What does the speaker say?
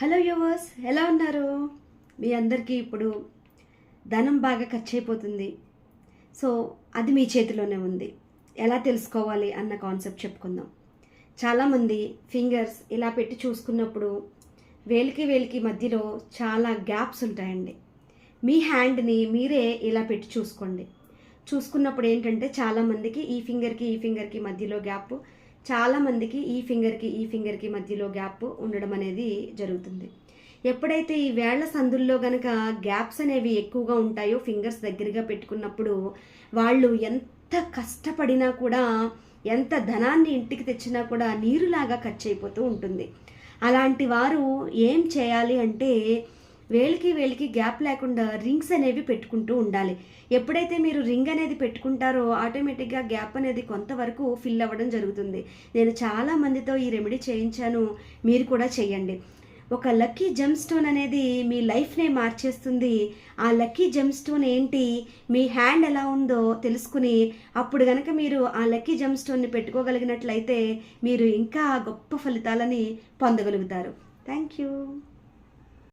Hello yours ఎలా ఉన్నారు? మీ అందరికీ ఇప్పుడు ధనం బాగా ఖర్చు అయిపోతుంది సో అది మీ చేతిలోనే ఉంది. ఎలా తెలుసుకోవాలి అన్న కాన్సెప్ట్ చెప్పుకుందాం. చాలామంది ఫింగర్స్ ఇలా పెట్టి చూసుకున్నప్పుడు వేలికి వేలికి మధ్యలో చాలా గ్యాప్స్ ఉంటాయండి. మీ హ్యాండ్ని మీరే ఇలా పెట్టి చూసుకోండి. చూసుకున్నప్పుడు ఏంటంటే చాలామందికి ఈ ఫింగర్కి ఈ ఫింగర్కి మధ్యలో గ్యాప్ చాలామందికి ఈ ఫింగర్కి ఈ ఫింగర్కి మధ్యలో గ్యాప్ ఉండడం అనేది జరుగుతుంది. ఎప్పుడైతే ఈ వేళ్ళ సందుల్లో గనక గ్యాప్స్ అనేవి ఎక్కువగా ఉంటాయో ఫింగర్స్ దగ్గరగా పెట్టుకున్నప్పుడు వాళ్ళు ఎంత కష్టపడినా కూడా ఎంత ధనాన్ని ఇంటికి తెచ్చినా కూడా నీరులాగా ఖర్చు అయిపోతూ ఉంటుంది. అలాంటి వారు ఏం చేయాలి అంటే వేలికి వేలికి గ్యాప్ లేకుండా రింగ్స్ అనేవి పెట్టుకుంటూ ఉండాలి. ఎప్పుడైతే మీరు రింగ్ అనేది పెట్టుకుంటారో ఆటోమేటిక్గా గ్యాప్ అనేది కొంతవరకు ఫిల్ అవ్వడం జరుగుతుంది. నేను చాలా మందితో ఈ రెమెడీ చేయించాను. మీరు కూడా చేయండి. ఒక లక్కీ జెమ్ స్టోన్ అనేది మీ లైఫ్నే మార్చేస్తుంది. ఆ లక్కీ జెమ్ స్టోన్ ఏంటి? మీ హ్యాండ్ ఎలా ఉందో తెలుసుకుని అప్పుడు కనుక మీరు ఆ లక్కీ జెమ్ స్టోన్ని పెట్టుకోగలిగినట్లయితే మీరు ఇంకా గొప్ప ఫలితాలని పొందగలుగుతారు. Thank you